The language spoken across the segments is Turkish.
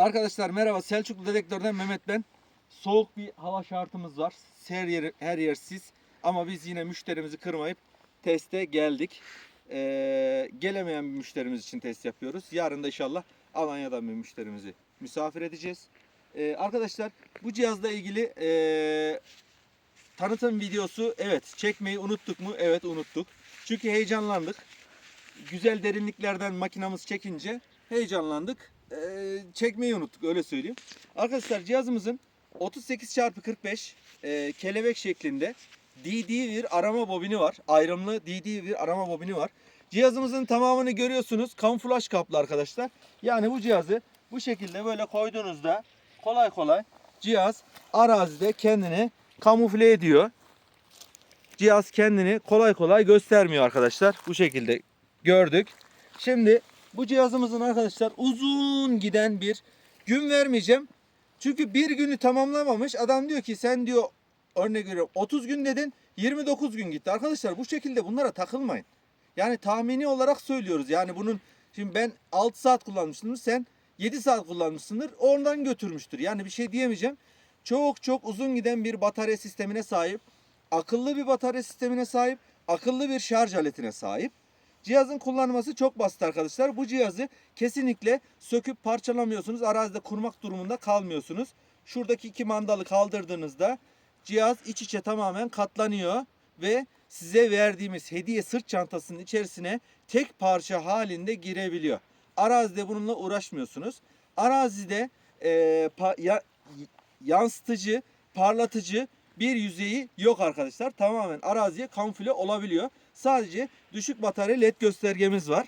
Arkadaşlar merhaba Selçuklu Dedektör'den Mehmet ben. Soğuk bir hava şartımız var. Her yer, her yer sis. Ama biz yine müşterimizi kırmayıp teste geldik. Ee, gelemeyen bir müşterimiz için test yapıyoruz. Yarın da inşallah Alanya'dan bir müşterimizi misafir edeceğiz. Ee, arkadaşlar bu cihazla ilgili ee, tanıtım videosu evet çekmeyi unuttuk mu? Evet unuttuk. Çünkü heyecanlandık. Güzel derinliklerden makinamız çekince heyecanlandık. Çekmeyi unuttuk öyle söyleyeyim. Arkadaşlar cihazımızın 38x45 e, kelebek şeklinde DD bir arama bobini var. Ayrımlı DD bir arama bobini var. Cihazımızın tamamını görüyorsunuz. Kamuflaj kaplı arkadaşlar. Yani bu cihazı bu şekilde böyle koyduğunuzda kolay kolay cihaz arazide kendini kamufle ediyor. Cihaz kendini kolay kolay göstermiyor arkadaşlar. Bu şekilde gördük. Şimdi bu cihazımızın arkadaşlar uzun giden bir gün vermeyeceğim. Çünkü bir günü tamamlamamış. Adam diyor ki sen diyor örnek veriyorum 30 gün dedin 29 gün gitti. Arkadaşlar bu şekilde bunlara takılmayın. Yani tahmini olarak söylüyoruz. Yani bunun şimdi ben 6 saat kullanmıştım. Sen 7 saat kullanmışsındır. Ondan götürmüştür. Yani bir şey diyemeyeceğim. Çok çok uzun giden bir batarya sistemine sahip. Akıllı bir batarya sistemine sahip. Akıllı bir şarj aletine sahip. Cihazın kullanması çok basit arkadaşlar. Bu cihazı kesinlikle söküp parçalamıyorsunuz. Arazide kurmak durumunda kalmıyorsunuz. Şuradaki iki mandalı kaldırdığınızda cihaz iç içe tamamen katlanıyor ve size verdiğimiz hediye sırt çantasının içerisine tek parça halinde girebiliyor. Arazide bununla uğraşmıyorsunuz. Arazide e, pa- ya- yansıtıcı, parlatıcı bir yüzeyi yok arkadaşlar. Tamamen araziye kamufle olabiliyor. Sadece düşük batarya led göstergemiz var.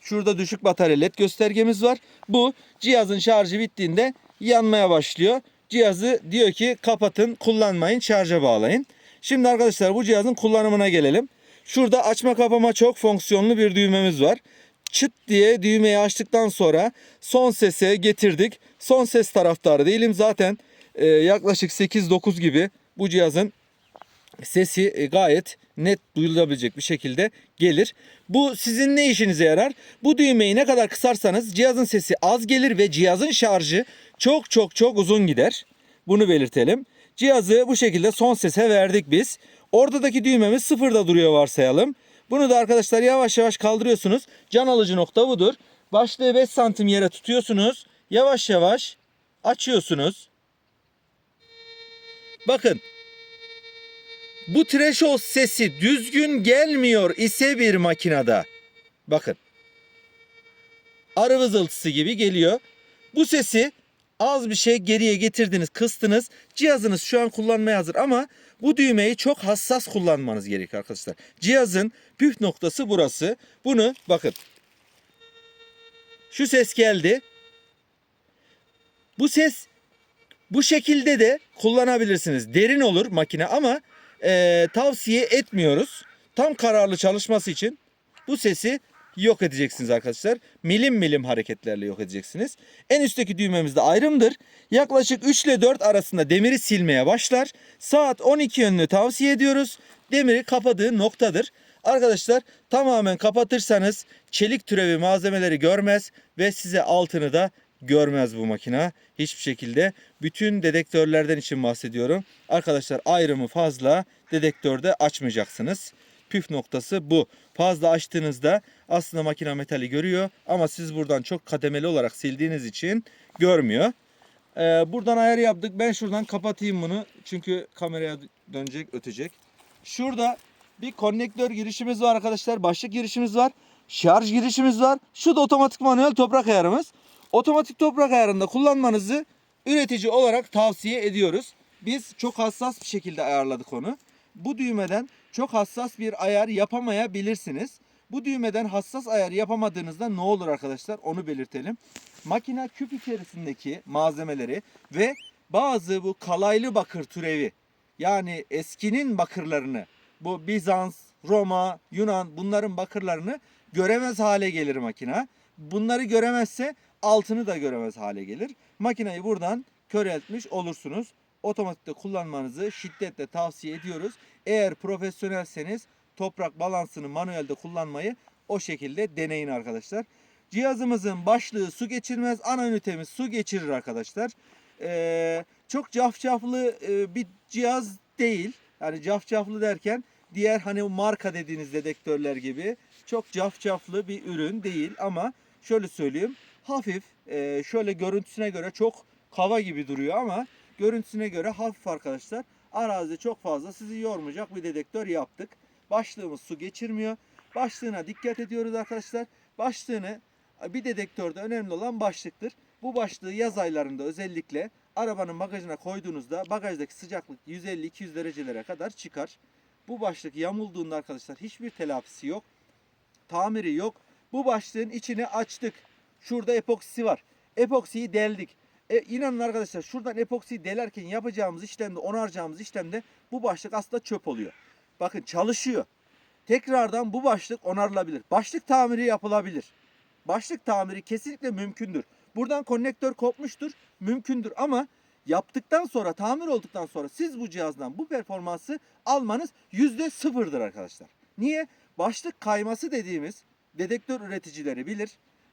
Şurada düşük batarya led göstergemiz var. Bu cihazın şarjı bittiğinde yanmaya başlıyor. Cihazı diyor ki kapatın, kullanmayın, şarja bağlayın. Şimdi arkadaşlar bu cihazın kullanımına gelelim. Şurada açma kapama çok fonksiyonlu bir düğmemiz var. Çıt diye düğmeyi açtıktan sonra son sese getirdik. Son ses taraftarı değilim. Zaten e, yaklaşık 8-9 gibi bu cihazın sesi e, gayet net duyulabilecek bir şekilde gelir. Bu sizin ne işinize yarar? Bu düğmeyi ne kadar kısarsanız cihazın sesi az gelir ve cihazın şarjı çok çok çok uzun gider. Bunu belirtelim. Cihazı bu şekilde son sese verdik biz. Oradaki düğmemiz sıfırda duruyor varsayalım. Bunu da arkadaşlar yavaş yavaş kaldırıyorsunuz. Can alıcı nokta budur. Başlığı 5 santim yere tutuyorsunuz. Yavaş yavaş açıyorsunuz. Bakın bu threshold sesi düzgün gelmiyor ise bir makinede. Bakın. Arı vızıltısı gibi geliyor. Bu sesi az bir şey geriye getirdiniz, kıstınız. Cihazınız şu an kullanmaya hazır ama bu düğmeyi çok hassas kullanmanız gerekiyor arkadaşlar. Cihazın püf noktası burası. Bunu bakın. Şu ses geldi. Bu ses bu şekilde de kullanabilirsiniz. Derin olur makine ama e, tavsiye etmiyoruz. Tam kararlı çalışması için bu sesi yok edeceksiniz arkadaşlar. Milim milim hareketlerle yok edeceksiniz. En üstteki düğmemiz de ayrımdır. Yaklaşık 3 ile 4 arasında demiri silmeye başlar. Saat 12 yönünü tavsiye ediyoruz. Demiri kapadığı noktadır. Arkadaşlar tamamen kapatırsanız çelik türevi malzemeleri görmez ve size altını da görmez bu makina hiçbir şekilde. Bütün dedektörlerden için bahsediyorum. Arkadaşlar ayrımı fazla dedektörde açmayacaksınız. Püf noktası bu. Fazla açtığınızda aslında makine metali görüyor ama siz buradan çok kademeli olarak sildiğiniz için görmüyor. Ee, buradan ayar yaptık. Ben şuradan kapatayım bunu. Çünkü kameraya dönecek, ötecek. Şurada bir konnektör girişimiz var arkadaşlar. Başlık girişimiz var. Şarj girişimiz var. Şu da otomatik manuel toprak ayarımız. Otomatik toprak ayarında kullanmanızı üretici olarak tavsiye ediyoruz. Biz çok hassas bir şekilde ayarladık onu. Bu düğmeden çok hassas bir ayar yapamayabilirsiniz. Bu düğmeden hassas ayar yapamadığınızda ne olur arkadaşlar onu belirtelim. Makine küp içerisindeki malzemeleri ve bazı bu kalaylı bakır türevi yani eskinin bakırlarını bu Bizans, Roma, Yunan bunların bakırlarını göremez hale gelir makine. Bunları göremezse altını da göremez hale gelir. Makineyi buradan köreltmiş olursunuz. Otomatikte kullanmanızı şiddetle tavsiye ediyoruz. Eğer profesyonelseniz toprak balansını manuelde kullanmayı o şekilde deneyin arkadaşlar. Cihazımızın başlığı su geçirmez. Ana ünitemiz su geçirir arkadaşlar. Ee, çok cafcaflı e, bir cihaz değil. Yani cafcaflı derken diğer hani marka dediğiniz dedektörler gibi çok cafcaflı bir ürün değil ama şöyle söyleyeyim hafif e, şöyle görüntüsüne göre çok kava gibi duruyor ama görüntüsüne göre hafif arkadaşlar. Arazide çok fazla sizi yormayacak bir dedektör yaptık. Başlığımız su geçirmiyor. Başlığına dikkat ediyoruz arkadaşlar. Başlığını bir dedektörde önemli olan başlıktır. Bu başlığı yaz aylarında özellikle arabanın bagajına koyduğunuzda bagajdaki sıcaklık 150-200 derecelere kadar çıkar. Bu başlık yamulduğunda arkadaşlar hiçbir telafisi yok. Tamiri yok. Bu başlığın içini açtık. Şurada epoksisi var. Epoksiyi deldik. E, inanın arkadaşlar şuradan epoksiyi delerken yapacağımız işlemde, onaracağımız işlemde bu başlık aslında çöp oluyor. Bakın çalışıyor. Tekrardan bu başlık onarılabilir. Başlık tamiri yapılabilir. Başlık tamiri kesinlikle mümkündür. Buradan konnektör kopmuştur. Mümkündür ama yaptıktan sonra, tamir olduktan sonra siz bu cihazdan bu performansı almanız yüzde sıfırdır arkadaşlar. Niye? Başlık kayması dediğimiz dedektör üreticileri bilir.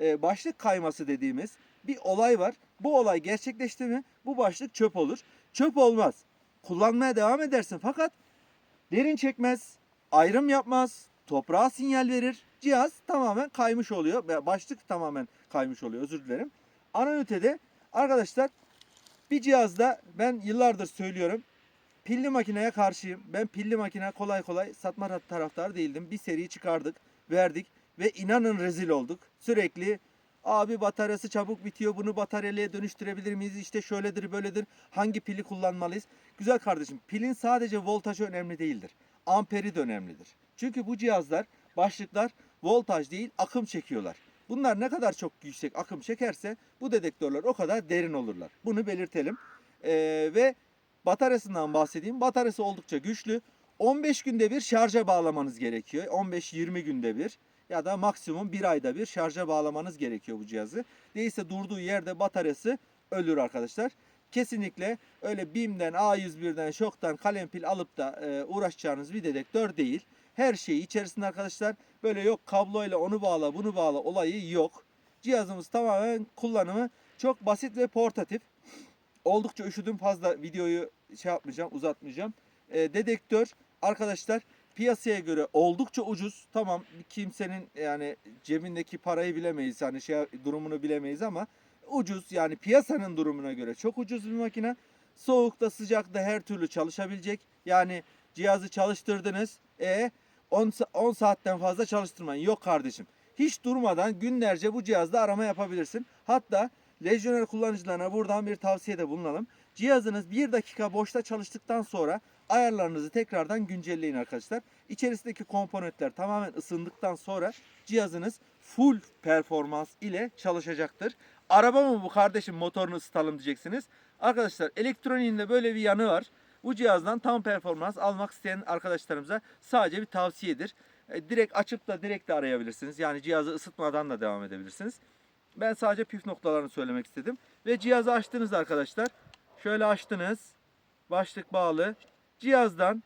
Ee, başlık kayması dediğimiz bir olay var. Bu olay gerçekleşti mi bu başlık çöp olur. Çöp olmaz. Kullanmaya devam edersin fakat derin çekmez, ayrım yapmaz, toprağa sinyal verir. Cihaz tamamen kaymış oluyor. Başlık tamamen kaymış oluyor özür dilerim. Ana ünitede arkadaşlar bir cihazda ben yıllardır söylüyorum. Pilli makineye karşıyım. Ben pilli makine kolay kolay satma taraftarı değildim. Bir seri çıkardık, verdik ve inanın rezil olduk. Sürekli abi bataryası çabuk bitiyor. Bunu bataryalıya dönüştürebilir miyiz? İşte şöyledir, böyledir. Hangi pili kullanmalıyız? Güzel kardeşim, pilin sadece voltajı önemli değildir. Amperi de önemlidir. Çünkü bu cihazlar, başlıklar voltaj değil, akım çekiyorlar. Bunlar ne kadar çok yüksek akım çekerse bu dedektörler o kadar derin olurlar. Bunu belirtelim. Ee, ve bataryasından bahsedeyim. Bataryası oldukça güçlü. 15 günde bir şarja bağlamanız gerekiyor. 15-20 günde bir ya da maksimum bir ayda bir şarja bağlamanız gerekiyor bu cihazı. Değilse durduğu yerde bataryası ölür arkadaşlar. Kesinlikle öyle BİM'den, A101'den, şoktan kalem pil alıp da e, uğraşacağınız bir dedektör değil. Her şeyi içerisinde arkadaşlar böyle yok kabloyla onu bağla bunu bağla olayı yok. Cihazımız tamamen kullanımı çok basit ve portatif. Oldukça üşüdüm fazla videoyu şey yapmayacağım uzatmayacağım. E, dedektör arkadaşlar piyasaya göre oldukça ucuz. Tamam kimsenin yani cebindeki parayı bilemeyiz. Hani şey durumunu bilemeyiz ama ucuz yani piyasanın durumuna göre çok ucuz bir makine. Soğukta sıcakta her türlü çalışabilecek. Yani cihazı çalıştırdınız. E 10, 10 saatten fazla çalıştırmayın. Yok kardeşim. Hiç durmadan günlerce bu cihazda arama yapabilirsin. Hatta lejyoner kullanıcılarına buradan bir tavsiyede bulunalım. Cihazınız 1 dakika boşta çalıştıktan sonra ayarlarınızı tekrardan güncelleyin arkadaşlar. İçerisindeki komponentler tamamen ısındıktan sonra cihazınız full performans ile çalışacaktır. Araba mı bu kardeşim motorunu ısıtalım diyeceksiniz. Arkadaşlar elektroniğinde böyle bir yanı var. Bu cihazdan tam performans almak isteyen arkadaşlarımıza sadece bir tavsiyedir. E, direkt açıp da direkt de arayabilirsiniz. Yani cihazı ısıtmadan da devam edebilirsiniz. Ben sadece püf noktalarını söylemek istedim. Ve cihazı açtınız arkadaşlar. Şöyle açtınız. Başlık bağlı. Cihazdan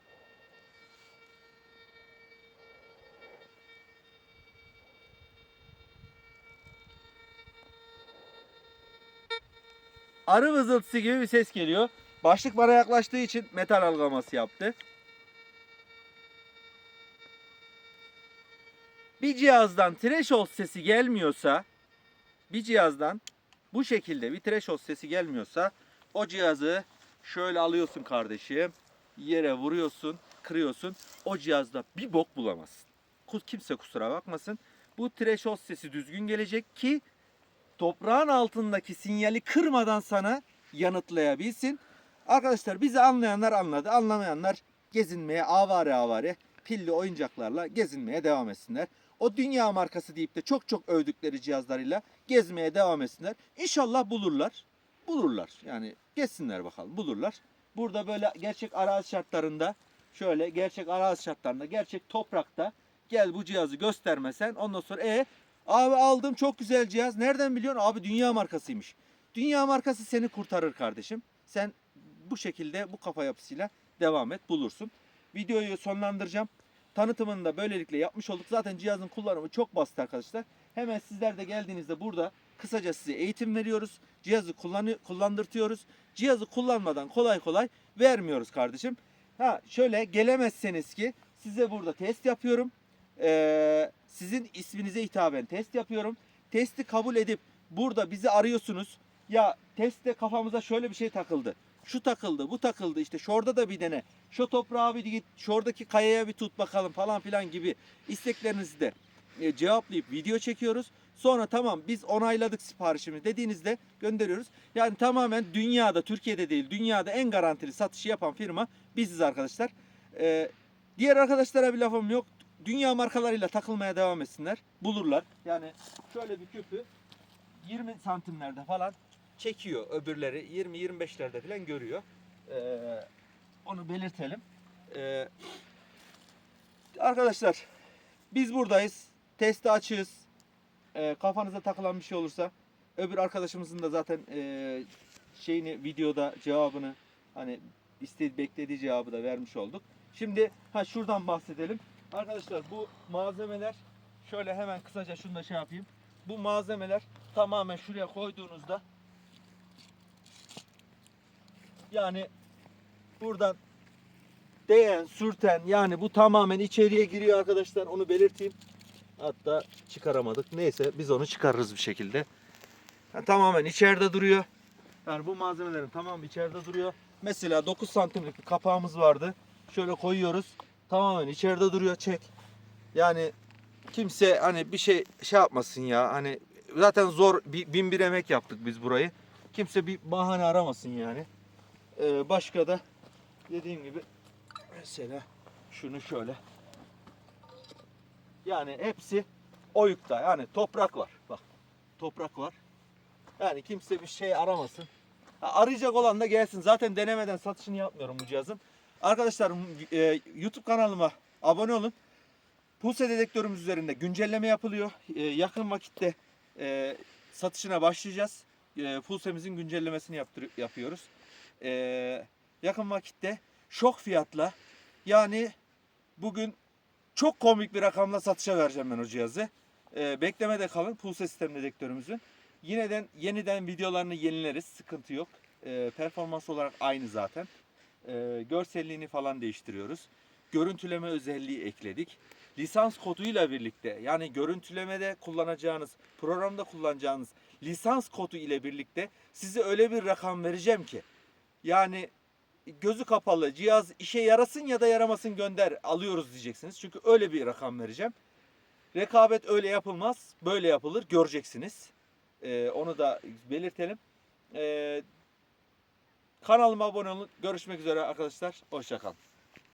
arı vızıltısı gibi bir ses geliyor. Başlık bana yaklaştığı için metal algılaması yaptı. Bir cihazdan threshold sesi gelmiyorsa bir cihazdan bu şekilde bir threshold sesi gelmiyorsa o cihazı şöyle alıyorsun kardeşim yere vuruyorsun kırıyorsun o cihazda bir bok bulamazsın. Kimse kusura bakmasın. Bu threshold sesi düzgün gelecek ki toprağın altındaki sinyali kırmadan sana yanıtlayabilsin. Arkadaşlar bizi anlayanlar anladı. Anlamayanlar gezinmeye avare avare pilli oyuncaklarla gezinmeye devam etsinler. O dünya markası deyip de çok çok övdükleri cihazlarıyla gezmeye devam etsinler. İnşallah bulurlar. Bulurlar. Yani gezsinler bakalım bulurlar. Burada böyle gerçek arazi şartlarında şöyle gerçek arazi şartlarında gerçek toprakta gel bu cihazı göstermesen ondan sonra e abi aldım çok güzel cihaz nereden biliyorsun abi dünya markasıymış. Dünya markası seni kurtarır kardeşim. Sen bu şekilde bu kafa yapısıyla devam et bulursun. Videoyu sonlandıracağım. Tanıtımını da böylelikle yapmış olduk. Zaten cihazın kullanımı çok basit arkadaşlar. Hemen sizler de geldiğinizde burada kısaca size eğitim veriyoruz. Cihazı kullanı, kullandırtıyoruz. Cihazı kullanmadan kolay kolay vermiyoruz kardeşim. Ha şöyle gelemezseniz ki size burada test yapıyorum. Ee, sizin isminize hitaben test yapıyorum. Testi kabul edip burada bizi arıyorsunuz. Ya testte kafamıza şöyle bir şey takıldı. Şu takıldı, bu takıldı. İşte şurada da bir dene. Şu toprağa bir git, şuradaki kayaya bir tut bakalım falan filan gibi isteklerinizi de e, cevaplayıp video çekiyoruz. Sonra tamam biz onayladık siparişimi dediğinizde gönderiyoruz. Yani tamamen dünyada, Türkiye'de değil, dünyada en garantili satışı yapan firma biziz arkadaşlar. Ee, diğer arkadaşlara bir lafım yok. Dünya markalarıyla takılmaya devam etsinler. Bulurlar. Yani şöyle bir küpü 20 santimlerde falan çekiyor öbürleri 20-25'lerde falan görüyor. Ee, onu belirtelim. Ee, arkadaşlar biz buradayız. Testi açığız. Ee, kafanıza takılan bir şey olursa öbür arkadaşımızın da zaten ee, şeyini videoda cevabını hani istediği beklediği cevabı da vermiş olduk. Şimdi ha şuradan bahsedelim. Arkadaşlar bu malzemeler şöyle hemen kısaca şunu da şey yapayım. Bu malzemeler tamamen şuraya koyduğunuzda yani buradan değen, sürten yani bu tamamen içeriye giriyor arkadaşlar onu belirteyim. Hatta çıkaramadık. Neyse biz onu çıkarırız bir şekilde. Yani tamamen içeride duruyor. Yani bu malzemelerin tamamı içeride duruyor. Mesela 9 santimlik bir kapağımız vardı. Şöyle koyuyoruz. Tamamen içeride duruyor. Çek. Yani kimse hani bir şey şey yapmasın ya. Hani zaten zor bin bir emek yaptık biz burayı. Kimse bir bahane aramasın yani. Ee, başka da dediğim gibi mesela şunu şöyle yani hepsi oyukta. Yani toprak var. Bak toprak var. Yani kimse bir şey aramasın. Arayacak olan da gelsin. Zaten denemeden satışını yapmıyorum bu cihazın. Arkadaşlar e, YouTube kanalıma abone olun. Pulse dedektörümüz üzerinde güncelleme yapılıyor. E, yakın vakitte e, satışına başlayacağız. E, Pulse'mizin güncellemesini yaptır, yapıyoruz. E, yakın vakitte şok fiyatla yani bugün çok komik bir rakamla satışa vereceğim ben o cihazı. Ee, beklemede kalın Pulse sistem dedektörümüzün. Yineden yeniden videolarını yenileriz. Sıkıntı yok. Ee, performans olarak aynı zaten. Ee, görselliğini falan değiştiriyoruz. Görüntüleme özelliği ekledik. Lisans koduyla birlikte yani görüntülemede kullanacağınız, programda kullanacağınız lisans kodu ile birlikte size öyle bir rakam vereceğim ki yani gözü kapalı cihaz işe yarasın ya da yaramasın gönder alıyoruz diyeceksiniz. Çünkü öyle bir rakam vereceğim. Rekabet öyle yapılmaz. Böyle yapılır. Göreceksiniz. Ee, onu da belirtelim. Ee, kanalıma abone olun. Görüşmek üzere arkadaşlar. Hoşçakalın.